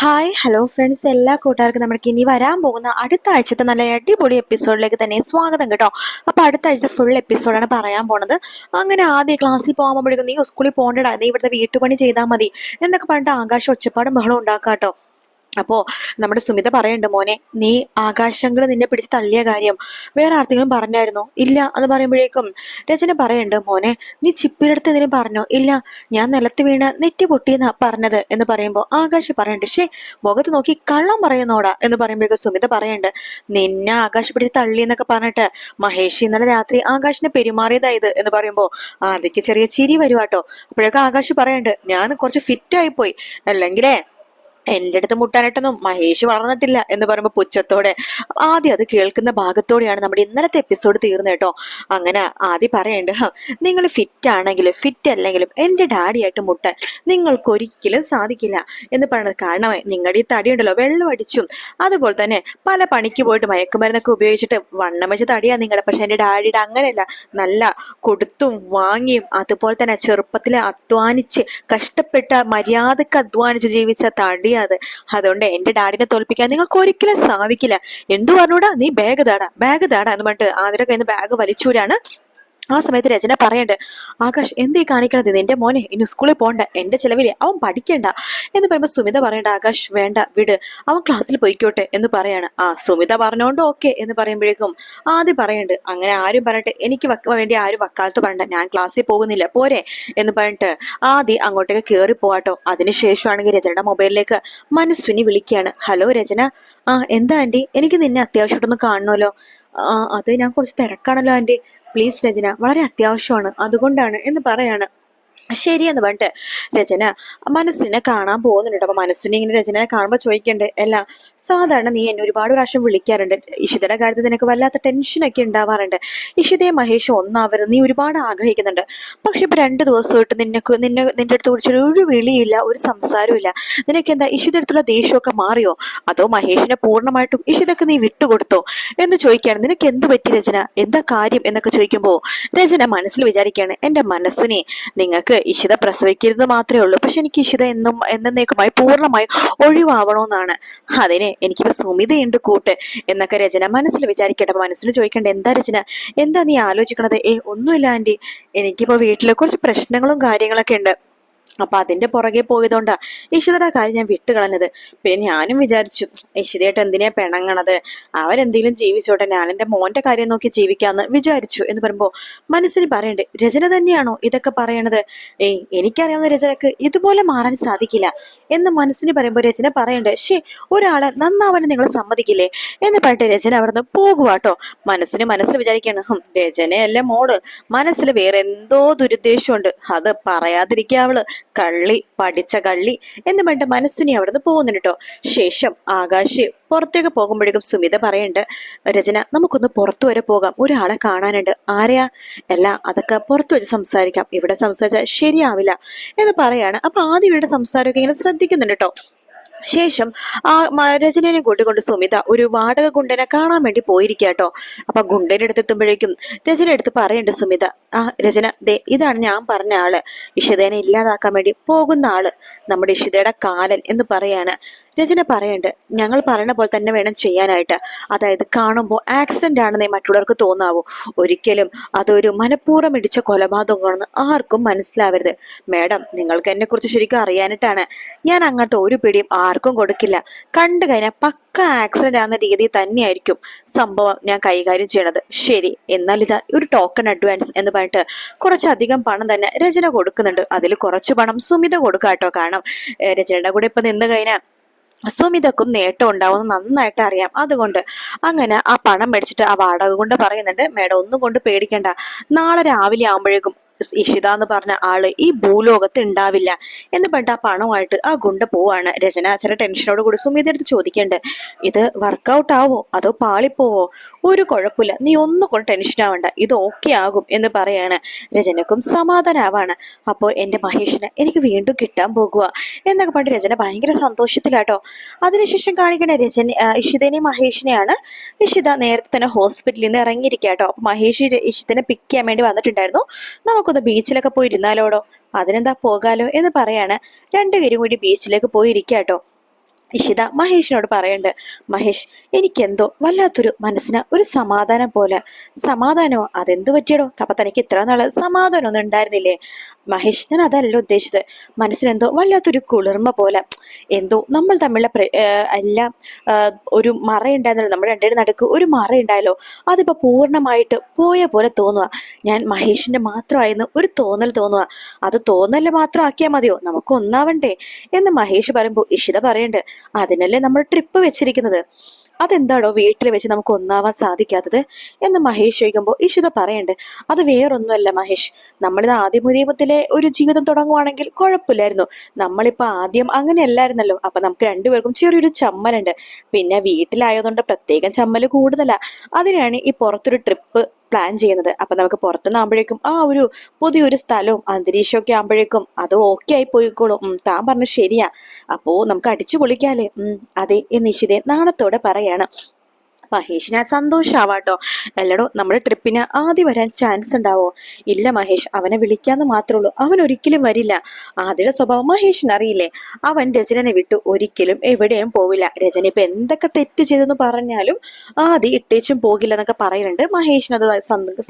Hi hello friends എല്ലാ കൂട്ടുകാർക്കും നമുക്ക് ഇനി വരാൻ പോകുന്ന അടുത്ത ആഴ്ചത്തെ നല്ല അടിപൊളി എപ്പിസോഡിലേക്ക് തന്നെ സ്വാഗതം കേട്ടോ. അപ്പോൾ അടുത്ത ആഴ്ച ഫുൾ എപ്പിസോഡാണ് പറയാൻ പോണത്. അങ്ങനെ ആദ്യം ക്ലാസ്സിൽ പോകുമ്പോഴേക്കും നീ സ്കൂളിൽ പോകേണ്ടടാ. നീ ഇവിടുത്തെ വീട്ടുപണി ചെയ്താൽ മതി. എന്നൊക്കെ പറഞ്ഞിട്ട് ആകാശം ഒച്ചപ്പാടും ബഹളം ഉണ്ടാക്കാട്ടോ. അപ്പോ നമ്മുടെ സുമിത പറയുന്നുണ്ട് മോനെ നീ ആകാശങ്ങൾ നിന്നെ പിടിച്ച് തള്ളിയ കാര്യം വേറെ ആർക്കെങ്കിലും പറഞ്ഞായിരുന്നോ? ഇല്ല എന്ന് പറയുമ്പോഴേക്കും രചന പറയുന്നുണ്ട് മോനെ നീ ചിപ്പിലെടുത്ത് എന്തിനും പറഞ്ഞോ? ഇല്ല ഞാൻ നിലത്ത് വീണ് നെറ്റി പൊട്ടിയെന്നാ പറഞ്ഞത് എന്ന് പറയുമ്പോൾ ആകാശ് പറയുന്നുണ്ട് ഷേ മുഖത്ത് നോക്കി കള്ളം പറയുന്നോടാ എന്ന് പറയുമ്പോഴേക്കും സുമിത പറയുന്നുണ്ട് നിന്നെ ആകാശ് പിടിച്ച് തള്ളി എന്നൊക്കെ പറഞ്ഞിട്ട് മഹേഷ് ഇന്നലെ രാത്രി ആകാശിനെ പെരുമാറിയതായത് എന്ന് പറയുമ്പോ ആദ്യക്ക് ചെറിയ ചിരി വരുവാട്ടോ. അപ്പോഴൊക്കെ ആകാശ് പറയുന്നുണ്ട് ഞാൻ കുറച്ച് ഫിറ്റ് ആയി പോയി അല്ലെങ്കിലേ എന്റെ അടുത്ത് മുട്ടാനായിട്ടൊന്നും മഹേഷ് വളർന്നിട്ടില്ല എന്ന് പറയുമ്പോൾ പുച്ഛത്തോടെ ആദ്യം അത് കേൾക്കുന്ന ഭാഗത്തോടെയാണ് നമ്മുടെ ഇന്നലത്തെ എപ്പിസോഡ് തീർന്നത് കേട്ടോ. അങ്ങനെ ആദ്യം പറയണ്ട് നിങ്ങൾ ഫിറ്റ് ആണെങ്കിലും ഫിറ്റ് അല്ലെങ്കിലും എന്റെ ഡാഡിയായിട്ട് മുട്ടാൻ നിങ്ങൾക്ക് ഒരിക്കലും സാധിക്കില്ല എന്ന് പറയുന്നത് കാരണം നിങ്ങളുടെ ഈ തടി ഉണ്ടല്ലോ വെള്ളം അടിച്ചും അതുപോലെ തന്നെ പല പണിക്ക് പോയിട്ട് മയക്കുമരുന്നൊക്കെ ഉപയോഗിച്ചിട്ട് വണ്ണം വെച്ച് തടിയാണ് നിങ്ങളുടെ പക്ഷെ എന്റെ ഡാഡിയുടെ അങ്ങനെയല്ല. നല്ല കൊടുത്തും വാങ്ങിയും അതുപോലെ തന്നെ ചെറുപ്പത്തിൽ അധ്വാനിച്ച് കഷ്ടപ്പെട്ട മര്യാദയ്ക്ക് അധ്വാനിച്ച് ജീവിച്ച തടിയാ അത് അതുകൊണ്ട് എന്റെ ഡാഡിനെ തോൽപ്പിക്കാൻ നിങ്ങൾക്ക് ഒരിക്കലും സാധിക്കില്ല. എന്തു പറഞ്ഞൂടാ? നീ ബാഗ് താടാ ബാഗ് താടാ എന്ന് പറഞ്ഞിട്ട് ആതിര ബാഗ് വലിച്ചൂരാണ്. ആ സമയത്ത് രചന പറയണ്ട് ആകാശ് എന്തേ കാണിക്കണത്? നിന്റെ മോനെ ഇനി സ്കൂളിൽ പോണ്ട എന്റെ ചെലവിൽ അവൻ പഠിക്കണ്ട. എന്ന് പറയുമ്പോ സുമിത പറയണ്ട ആകാശ് വേണ്ട വിട് അവൻ ക്ലാസ്സിൽ പോയിക്കോട്ടെ എന്ന് പറയാണ്. ആ സുമിത പറഞ്ഞോണ്ട് ഓക്കെ എന്ന് പറയുമ്പോഴേക്കും ആദ്യം പറയണ്ട് അങ്ങനെ ആരും പറഞ്ഞിട്ട് എനിക്ക് വേണ്ടി ആരും വക്കാലത്ത് പറയണ്ട ഞാൻ ക്ലാസ്സിൽ പോകുന്നില്ല പോരെ എന്ന് പറഞ്ഞിട്ട് ആദ്യം അങ്ങോട്ടേക്ക് കയറി പോവാട്ടോ. അതിനുശേഷമാണെങ്കിൽ രചനയുടെ മൊബൈലിലേക്ക് മനസ്വിനി വിളിക്കുകയാണ് ഹലോ രചന ആ എന്താ ആന്റി എനിക്ക് നിന്നെ അത്യാവശ്യമായിട്ടൊന്ന് കാണണമല്ലോ. ആ അത് ഞാൻ കുറച്ച് തിരക്കാണല്ലോ ആന്റി പ്ലീസ് രചന വളരെ അത്യാവശ്യമാണ്. അതുകൊണ്ടാണ് എന്ന് പറയാണ്. ശരിയെന്ന് പറഞ്ഞിട്ട് രചന മനസ്സിനെ കാണാൻ പോകുന്നുണ്ട് അപ്പൊ മനസ്സിനെ ഇങ്ങനെ രചനയെ കാണുമ്പോൾ ചോദിക്കണ്ടേ അല്ല സാധാരണ നീ എന്നെ ഒരുപാട് പ്രാവശ്യം വിളിക്കാറുണ്ട്. ഇഷിതയുടെ കാര്യത്തിൽ നിനക്ക് വല്ലാത്ത ടെൻഷനൊക്കെ ഉണ്ടാവാറുണ്ട്. ഇഷിതയെ മഹേഷ് ഒന്നാവരുത്. നീ ഒരുപാട് ആഗ്രഹിക്കുന്നുണ്ട്. പക്ഷെ ഇപ്പൊ രണ്ട് ദിവസമായിട്ട് നിനക്ക് നിന്നെ നിന്റെ അടുത്ത് കുറിച്ചൊരു ഒരു വിളിയില്ല ഒരു സംസാരമില്ല നിനക്ക് എന്താ ഇഷിത അടുത്തുള്ള ദേഷ്യമൊക്കെ മാറിയോ? അതോ മഹേഷിനെ പൂർണമായിട്ടും ഇഷിതൊക്കെ നീ വിട്ടുകൊടുത്തോ? എന്ന് ചോദിക്കുകയാണ്. നിനക്ക് എന്ത് പറ്റി രചന? എന്താ കാര്യം? എന്നൊക്കെ ചോദിക്കുമ്പോൾ രചന മനസ്സിൽ വിചാരിക്കുകയാണ്. എന്റെ മനസ്സിനെ നിങ്ങൾക്ക് ഇഷിത പ്രസവിക്കരുത് മാത്രമേ ഉള്ളൂ. പക്ഷെ എനിക്ക് ഇഷിത എന്നും എന്നേക്കുമായി പൂർണമായി ഒഴിവാവണമെന്നാണ്. അതിന് എനിക്കിപ്പോ സുമിതയുണ്ട് കൂട്ട് എന്നൊക്കെ രചന മനസ്സിൽ വിചാരിക്കട്ടെ. മനസ്സിന് ചോദിക്കണ്ടേ എന്താ രചന? എന്താ നീ ആലോചിക്കണത്? ഏ ഒന്നുമില്ല ആന്റി എനിക്കിപ്പോ വീട്ടിലെ കുറച്ച് പ്രശ്നങ്ങളും കാര്യങ്ങളൊക്കെ ഉണ്ട്. അപ്പൊ അതിന്റെ പുറകെ പോയതുകൊണ്ടാ ഇഷിതയുടെ കാര്യം ഞാൻ വിട്ടുകളഞ്ഞത്. പിന്നെ ഞാനും വിചാരിച്ചു ഇഷിതയായിട്ട് എന്തിനാ പിണങ്ങണത്? അവരെന്തെങ്കിലും ജീവിച്ചോട്ടെ ഞാൻ എന്റെ മോന്റെ കാര്യം നോക്കി ജീവിക്കാന്ന് വിചാരിച്ചു എന്ന് പറയുമ്പോ മനസ്സിന് പറയണ്ട് രചന തന്നെയാണോ ഇതൊക്കെ പറയണത്? ഏയ് എനിക്കറിയാവുന്ന രചനക്ക് ഇതുപോലെ മാറാൻ സാധിക്കില്ല എന്ന് മനസ്സിന് പറയുമ്പോ രചന പറയണ്ട് ഷേ ഒരാളെ നന്നാവാൻ നിങ്ങൾ സമ്മതിക്കില്ലേ? എന്ന് പറഞ്ഞിട്ട് രചന അവിടുന്ന് പോകുവാട്ടോ. മനസ്സിന് മനസ്സിൽ വിചാരിക്കാണ് രചനയല്ലേ മോൾ. മനസ്സിൽ വേറെ എന്തോ ദുരുദ്ദേശമുണ്ട്. അത് പറയാതിരിക്കുക അവൾ. കള്ളി പഠിച്ച കള്ളി എന്ന് പറഞ്ഞിട്ട് മനസ്സിനെ അവിടുന്ന് പോകുന്നുണ്ട് കേട്ടോ ശേഷം ആകാശ് പുറത്തേക്ക് പോകുമ്പോഴേക്കും സുമിത പറയുന്നുണ്ട് രചന നമുക്കൊന്ന് പുറത്തു വരെ പോകാം. ഒരാളെ കാണാനുണ്ട്. ആരെയാ? അല്ല അതൊക്കെ പുറത്തു വെച്ച് സംസാരിക്കാം. ഇവിടെ സംസാരിച്ചാൽ ശരിയാവില്ല എന്ന് പറയാണ്. അപ്പൊ ആദ്യം ഇവരുടെ സംസാരമൊക്കെ ഇങ്ങനെ ശ്രദ്ധിക്കുന്നുണ്ട് കേട്ടോ ശേഷം ആ രചനനെ കൂട്ടിക്കൊണ്ട് സുമിത ഒരു വാടക ഗുണ്ടനെ കാണാൻ വേണ്ടി പോയിരിക്കാട്ടോ അപ്പൊ ഗുണ്ടന്റെ അടുത്ത് എത്തുമ്പോഴേക്കും രചന എടുത്ത് പറയണ്ട് സുമിത ആ രചന ദേ ഇതാണ് ഞാൻ പറഞ്ഞ ആൾ. ഇഷിതേനെ ഇല്ലാതാക്കാൻ വേണ്ടി പോകുന്ന ആൾ. നമ്മുടെ ഇഷിതയുടെ കാലൻ എന്ന് പറയാണ്. രചന പറയണ്ട്. ഞങ്ങൾ പറയണ പോലെ തന്നെ വേണം ചെയ്യാനായിട്ട്. അതായത് കാണുമ്പോൾ ആക്സിഡന്റ് ആണെന്നേ മറ്റുള്ളവർക്ക് തോന്നാവൂ. ഒരിക്കലും അതൊരു മനഃപൂർവം ഇടിച്ച കൊലപാതകമാണെന്ന് ആർക്കും മനസ്സിലാവരുത്. മാഡം നിങ്ങൾക്ക് എന്നെ കുറിച്ച് ശരിക്കും അറിയാനിട്ടാണ്. ഞാൻ അങ്ങനത്തെ ഒരു പിടിയും ആർക്കും കൊടുക്കില്ല. കണ്ടു കഴിഞ്ഞാൽ പക്ക ആക്സിഡന്റ് ആകുന്ന രീതി തന്നെയായിരിക്കും സംഭവം ഞാൻ കൈകാര്യം ചെയ്യണത്. ശരി എന്നാൽ ഇതാ ഒരു ടോക്കൺ അഡ്വാൻസ് എന്ന് പറഞ്ഞിട്ട് കുറച്ചധികം പണം തന്നെ രചന കൊടുക്കുന്നുണ്ട്. അതിൽ കുറച്ച് പണം സുമിത കൊടുക്കാട്ടോ. കാരണം രചനയുടെ കൂടെ ഇപ്പൊ നിന്ന് കഴിഞ്ഞാൽ സുമിതക്കും നേട്ടം ഉണ്ടാവും നന്നായിട്ട് അറിയാം. അതുകൊണ്ട് അങ്ങനെ ആ പണം മേടിച്ചിട്ട് ആ വാടക കൊണ്ട് പറയുന്നുണ്ട് മേഡം ഒന്നും കൊണ്ട് പേടിക്കണ്ട. നാളെ രാവിലെ ആകുമ്പോഴേക്കും ഇഷിത എന്ന് പറഞ്ഞ ആൾ ഈ ഭൂലോകത്ത് ഉണ്ടാവില്ല എന്ന് പറഞ്ഞിട്ട് ആ പണമായിട്ട് ആ ഗുണ്ട പോവാണ്. രചന ചില ടെൻഷനോട് കൂടി സുമിത എടുത്ത് ചോദിക്കേണ്ടത് ഇത് വർക്കൗട്ട് ആവോ? അതോ പാളിപ്പോവോ? ഒരു കുഴപ്പമില്ല. നീ ഒന്നും കൊണ്ട് ടെൻഷൻ ആവണ്ട. ഇത് ഓക്കെ ആകും എന്ന് പറയാണ്. രചനക്കും സമാധാനാവാണ്. അപ്പോ എന്റെ മഹേഷിന് എനിക്ക് വീണ്ടും കിട്ടാൻ പോകുക എന്നൊക്കെ പറഞ്ഞ് രചന ഭയങ്കര സന്തോഷത്തിലാട്ടോ. അതിനുശേഷം കാണിക്കണ രചന ഇഷിതനെയും മഹേഷിനെയാണ് ഇഷിത നേരത്തെ തന്നെ ഹോസ്പിറ്റലിൽ നിന്ന് ഇറങ്ങിയിരിക്കാട്ടോ. അപ്പൊ മഹേഷ് ഇഷിതനെ പിക്ക് ചെയ്യാൻ വേണ്ടി വന്നിട്ടുണ്ടായിരുന്നു. നമുക്കൊന്ന് ബീച്ചിലൊക്കെ പോയി ഇരുന്നാലോടോ അതിനെന്താ പോകാലോ എന്ന് പറയാണ്. രണ്ടുപേരും കൂടി ബീച്ചിലേക്ക് പോയി ഇരിക്കാട്ടോ ഇഷിത മഹേഷിനോട് പറയണ്ട് മഹേഷ് എനിക്കെന്തോ വല്ലാത്തൊരു മനസ്സിന് ഒരു സമാധാനം പോലെ. സമാധാനമോ അതെന്തു പറ്റിയടോ? അപ്പൊ തനിക്ക് ഇത്ര നാൾ സമാധാനമൊന്നും ഉണ്ടായിരുന്നില്ലേ? മഹേഷ് ഞാൻ അതല്ല ഉദ്ദേശിച്ചത്. മനസ്സിനെന്തോ വല്ലാത്തൊരു കുളിർമ പോലെ. എന്തോ നമ്മൾ തമ്മിലുള്ള എല്ലാം ഒരു മറ ഉണ്ടായിരുന്നല്ലോ നമ്മുടെ രണ്ടുപേരും നടുക്ക് ഒരു മറ ഉണ്ടായല്ലോ അതിപ്പോ പൂർണമായിട്ട് പോയ പോലെ തോന്നുക ഞാൻ മഹേഷിന്റെ മാത്രമായിരുന്നു ഒരു തോന്നൽ തോന്നുക അത് തോന്നൽ മാത്രം ആക്കിയാൽ മതിയോ? നമുക്ക് ഒന്നാവണ്ടേ എന്ന് മഹേഷ് പറയുമ്പോൾ ഇഷിത പറയണ്ട് അതിനല്ലേ നമ്മൾ ട്രിപ്പ് വെച്ചിരിക്കുന്നത്. അതെന്താണോ വീട്ടിൽ വെച്ച് നമുക്ക് ഒന്നാവാൻ സാധിക്കാത്തത് എന്ന് മഹേഷ് ചോദിക്കുമ്പോൾ ഇഷിത പറയണ്ട്. അത് വേറൊന്നുമല്ല മഹേഷ്. നമ്മളിത് ആദ്യം ഉദയപത്തിലെ ഒരു ജീവിതം തുടങ്ങുവാണെങ്കിൽ കുഴപ്പമില്ലായിരുന്നു. നമ്മളിപ്പോൾ ആദ്യം അങ്ങനെ അല്ലായിരുന്നല്ലോ അപ്പൊ നമുക്ക് രണ്ടുപേർക്കും ചെറിയൊരു ചമ്മലുണ്ട്. പിന്നെ വീട്ടിലായതുകൊണ്ട് പ്രത്യേകം ചമ്മൽ കൂടുതലാണ് അതിനാണ് ഈ പുറത്തൊരു ട്രിപ്പ് പ്ലാൻ ചെയ്യുന്നത്. അപ്പൊ നമുക്ക് പുറത്തുനിന്നാകുമ്പോഴേക്കും ആ ഒരു പുതിയൊരു സ്ഥലവും അന്തരീക്ഷമൊക്കെ ആകുമ്പോഴേക്കും അത് ഓക്കെ ആയി പോയിക്കോളും. താൻ പറഞ്ഞ ശരിയാ. അപ്പോ നമുക്ക് അടിച്ചു പൊളിക്കാല്ലേ അതെ എന്ന് നാണത്തോടെ പറയാണ്. മഹേഷിന് സന്തോഷാവാട്ടോ. അല്ലടോ നമ്മുടെ ട്രിപ്പിന് ആദ്യം വരാൻ ചാൻസ് ഉണ്ടാവോ? ഇല്ല മഹേഷ് അവനെ വിളിക്കാന്ന് മാത്രമേ ഉള്ളൂ. അവൻ ഒരിക്കലും വരില്ല. ആദ്യയുടെ സ്വഭാവം മഹേഷിന് അറിയില്ലേ? അവൻ രചനനെ വിട്ടു. ഒരിക്കലും എവിടെയും പോവില്ല. രചന ഇപ്പൊ എന്തൊക്കെ തെറ്റ് ചെയ്തെന്ന് പറഞ്ഞാലും ആദ്യം ഇട്ടേച്ചും പോകില്ല എന്നൊക്കെ പറയുന്നുണ്ട്. മഹേഷിന് അത്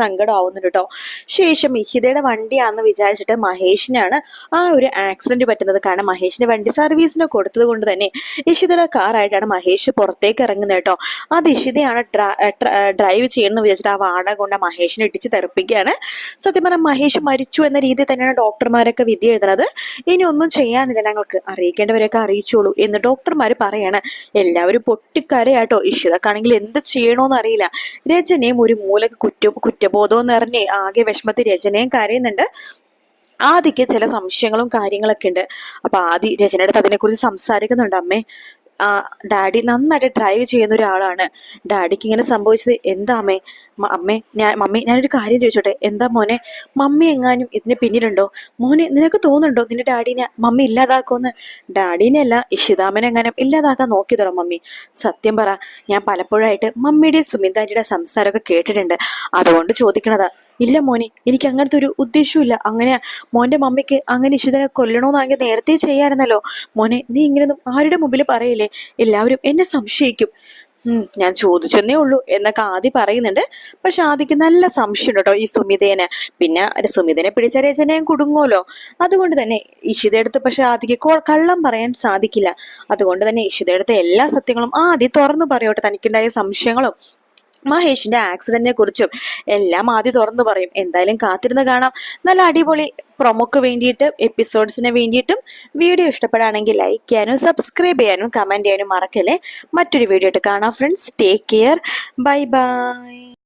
സങ്കടം ആവുന്നുണ്ട് കേട്ടോ ശേഷം ഇഹിതയുടെ വണ്ടിയാന്ന് വിചാരിച്ചിട്ട് മഹേഷിനാണ് ആ ഒരു ആക്സിഡന്റ് പറ്റുന്നത്. കാരണം മഹേഷിന്റെ വണ്ടി സർവീസിന് കൊടുത്തത് കൊണ്ട് തന്നെ ഇഷിതയുടെ കാറായിട്ടാണ് മഹേഷ് പുറത്തേക്ക് ഇറങ്ങുന്നത് കേട്ടോ അത് ഇഷിതയാണ് ഡ്രൈവ് ചെയ്യണമെന്ന് വിചാരിച്ചിട്ട് ആ വാടക കൊണ്ട് മഹേഷിനെ ഇടിച്ച് തെറിപ്പിക്കുകയാണ്. സത്യം പറഞ്ഞാൽ മഹേഷ് മരിച്ചു എന്ന രീതിയിൽ തന്നെയാണ് ഡോക്ടർമാരൊക്കെ വിധി എഴുതുന്നത്. ഇനി ഒന്നും ചെയ്യാനില്ല. ഞങ്ങൾക്ക് അറിയിക്കേണ്ടവരെയൊക്കെ അറിയിച്ചോളൂ എന്ന് ഡോക്ടർമാർ പറയാണ്. എല്ലാവരും പൊട്ടിക്കരയാട്ടോ. ഇഷിതക്കാണെങ്കിൽ എന്ത് ചെയ്യണോന്ന് അറിയില്ല. രചനയും ഒരു മൂലക്ക് കുറ്റ കുറ്റബോധവും നിറഞ്ഞേ ആകെ വിഷമത്തിൽ രചനയും കരയുന്നുണ്ട്. ആദിക്ക് ചില സംശയങ്ങളും കാര്യങ്ങളൊക്കെ ഉണ്ട്. അപ്പൊ ആദി രചനയുടെ അതിനെക്കുറിച്ച് സംസാരിക്കുന്നുണ്ട്. അമ്മേ ഡാഡി നന്നായിട്ട് ഡ്രൈവ് ചെയ്യുന്ന ഒരാളാണ്. ഡാഡിക്ക് ഇങ്ങനെ സംഭവിച്ചത് എന്താ അമ്മേ? ഞാൻ മമ്മി ഞാനൊരു കാര്യം ചോദിച്ചോട്ടെ? എന്താ മോനെ? മമ്മി എങ്ങാനും ഇതിന് പിന്നിലുണ്ടോ? മോനെ നിനക്ക് തോന്നുന്നുണ്ടോ? നിന്റെ ഡാഡിനെ മമ്മി ഇല്ലാതാക്കുമെന്ന്? ഡാഡിനെ അല്ല ഇഷിതാമനെ എങ്ങാനും ഇല്ലാതാക്കാൻ നോക്കി തരാം മമ്മി? സത്യം പറ ഞാൻ പലപ്പോഴായിട്ട് മമ്മിയുടെയും സുമിതാജിയുടെ സംസാരമൊക്കെ കേട്ടിട്ടുണ്ട്. അതുകൊണ്ട് ചോദിക്കണതാ ഇല്ല മോനെ എനിക്ക് അങ്ങനത്തെ ഒരു ഉദ്ദേശവും അങ്ങനെ മോന്റെ മമ്മിക്ക് അങ്ങനെ ഇഷിതനെ കൊല്ലണോന്നാണെങ്കിൽ നേരത്തെ ചെയ്യാറുണ്ടല്ലോ മോനെ നീ ഇങ്ങനെയൊന്നും ആരുടെ മുമ്പിൽ പറയില്ലേ? എല്ലാവരും എന്നെ സംശയിക്കും. ഞാൻ ചോദിച്ചെന്നേ ഉള്ളൂ എന്നൊക്കെ ആദ്യം പറയുന്നുണ്ട്. പക്ഷെ ആദിക്ക് നല്ല സംശയം കേട്ടോ ഈ സുമിതേനെ. പിന്നെ സുമിതനെ പിടിച്ച രചനയും കുടുങ്ങുമല്ലോ അതുകൊണ്ട് തന്നെ ഇഷിതയെടുത്ത് പക്ഷെ ആദിക്ക് കള്ളം പറയാൻ സാധിക്കില്ല. അതുകൊണ്ട് തന്നെ ഇഷിതയെടുത്ത് എല്ലാ സത്യങ്ങളും ആദ്യം തുറന്നു പറയോട്ടെ തനിക്കുണ്ടായ സംശയങ്ങളും. മഹേഷിന്റെ ആക്സിഡന്റിനെ കുറിച്ചും എല്ലാം ആദ്യം തുറന്നു പറയും. എന്തായാലും കാത്തിരുന്ന് കാണാം. നല്ല അടിപൊളി പ്രൊമോക്ക് വേണ്ടിയിട്ടും എപ്പിസോഡ്സിന് വേണ്ടിയിട്ടും വീഡിയോ ഇഷ്ടപ്പെടുകയാണെങ്കിൽ ലൈക്ക് ചെയ്യാനും സബ്സ്ക്രൈബ് ചെയ്യാനും കമന്റ് ചെയ്യാനും മറക്കല്ലേ. മറ്റൊരു വീഡിയോ ആയിട്ട് കാണാം friends take care bye bye